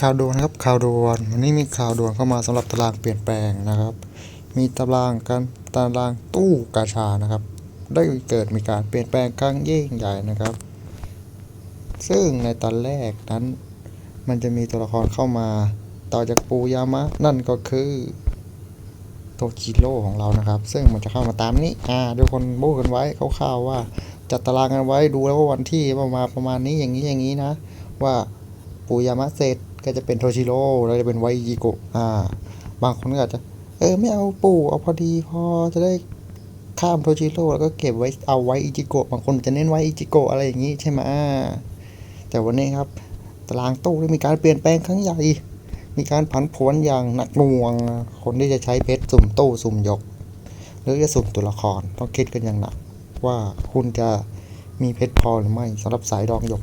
ข่าวด่วนครับข่าวด่วนวันนี้มีข่าวด่วนเข้ามาสำหรับตารางเปลี่ยนแปลงนะครับ มีตารางการตารางตู้กาชานะครับ ได้เกิดมีการเปลี่ยนแปลงครั้งยิ่งใหญ่นะครับ ซึ่งในตอนแรกนั้น มันจะมีตัวละครเข้ามาต่อจากปูยามะ นั่นก็คือโตจิโร่ของเรานะครับ ซึ่งมันจะเข้ามาตามนี้อ่าทุกคนโบ้กันไว้คร่าวๆว่าจัดตารางกันไว้ดูแล้วว่าวันที่ประมาณประมาณนี้อย่างนี้อย่างนี้นะ ว่าปูยามะเสร็จ ก็จะเป็นโทชิโร่แล้วจะเป็นไวจิโกะอ่า บางคนก็อาจจะ เออไม่เอาปู่เอาพอดีพอจะได้ข้ามโทชิโร่แล้วก็เก็บไว้เอาไว้อิจิโกะบางคนจะเน้นไว้อิจิโกะอะไรอย่างนี้ใช่ไหมแต่วันนี้ครับ ตารางตู้ได้มีการเปลี่ยนแปลงครั้งใหญ่ มีการผันผวนอย่างหนักหน่วง คนที่จะใช้เพชรสุ่มตู้สุ่มหยก หรือจะสุ่มตัวละครต้องคิดกันอย่างหนัก ว่าคุณจะมีเพชรพอหรือไม่สำหรับสายดองหยก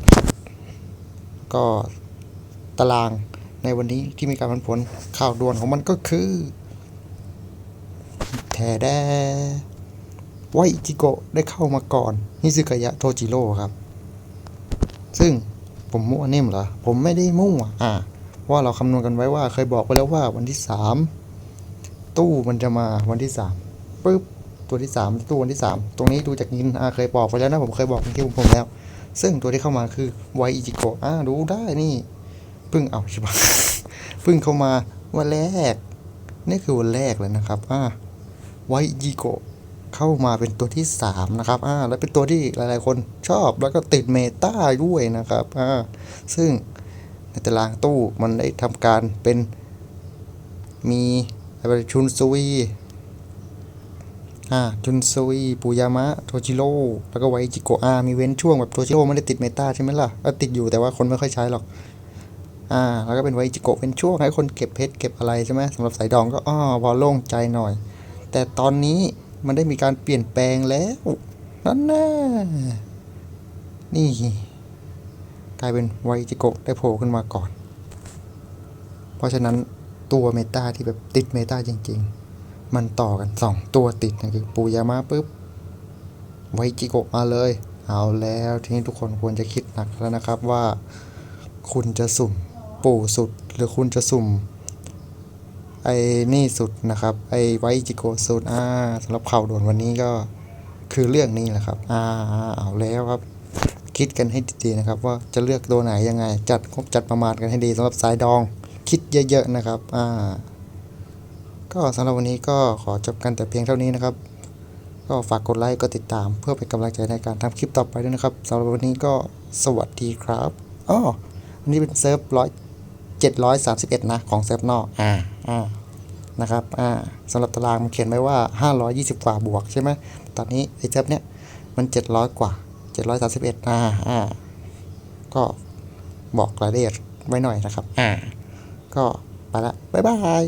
ก็ ตารางในวันนี้ที่มีการผันผวนข่าวด่วนของมันก็คือแทแดไวอิจิโกะได้เข้ามาก่อนนิซึกายะโทจิโร่ครับ ซึ่งผมมั่วนิ่มเหรอ ผมไม่ได้มั่วอ่าว่าเราคำนวณกันไว้ว่าเคยบอกไปแล้วว่าวันที่สามตู้มันจะมาวันที่สามปุ๊บตัวที่สามตู้วันที่สามตรงนี้ดูจากยินอ่าเคยบอกไปแล้วนะผมเคยบอกในคลิปของผมแล้ว ซึ่งตัวที่เข้ามาคือไวอิจิโกะอ่าดูได้นี่ เพิ่งเอาใช่ปะเพิ่งเข้ามาวันแรก นี่คือวันแรกเลยนะครับอ่าไวอิจิโกเข้ามาเป็นตัวที่สามนะครับอ่าและเป็นตัวที่หลายๆ คนชอบแล้วก็ติดเมตาด้วยนะครับอ่าซึ่งในตารางตู้มันได้ทำการเป็นมีอะไรชุนซุยอ่าชุนซุยปูยามะ โทจิโร่ แล้วก็ไวจิโกะอามีเว้นช่วงแบบโทจิโร่ไม่ได้ติดเมตาใช่ไหมล่ะก็ติดอยู่แต่ว่าคนไม่ค่อยใช้หรอก อ่าแล้วก็เป็นไวจิโกะเป็นช่วงให้คนเก็บเพชรเก็บอะไรใช่ไหมสำหรับสายดองก็อ้อพอโล่งใจหน่อย แต่ตอนนี้มันได้มีการเปลี่ยนแปลงแล้วนั่นน่ะนี่ กลายเป็นไวจิโกะได้โผล่ขึ้นมาก่อน เพราะฉะนั้นตัวเมตาที่แบบติดเมตาจริง ๆ มันต่อกันสองตัวติดนะคือปูยามะปุ๊บไวจิโกะมาเลย เอาแล้วทีนี้ทุกคนควรจะคิดหนักแล้วนะครับว่า คุณจะสุ่ม ปู่สุด หรือคุณจะสุ่ม ไอ้นี่สุดนะครับ ไอ้ไวจิโกสุดอ่าสำหรับข่าวด่วนวันนี้ก็คือเรื่องนี้แหละครับ อ่าเอาแล้วครับ คิดกันให้ดีๆนะครับ ว่าจะเลือกตัวไหนยังไง จัดงบจัดประมาณกันให้ดีสำหรับสายดอง คิดเยอะๆนะครับ อ่า ก็สำหรับวันนี้ก็ขอจบกันแต่เพียงเท่านี้นะครับ ก็ฝากกดไลค์กดติดตาม เพื่อเป็นกำลังใจในการทำคลิปต่อไปด้วยนะครับสำหรับวันนี้ก็สวัสดีครับอ้ออันนี้เป็นเซิร์ฟร้อย เจ็ดร้อยสามสิบเอ็ดนะ ของเซิร์ฟนอกอ่าอ่านะครับอ่าสำหรับตารางมันเขียนไว้ว่าห้าร้อยยี่สิบกว่าบวกใช่ไหมตอนนี้ไอ้เซิร์ฟเนี้ยมันเจ็ดร้อยกว่าเจ็ดร้อยสามสิบเอ็ดอ่าอ่าก็บอกรายละเอียดไว้หน่อยนะครับอ่าก็ไปละบ๊ายบาย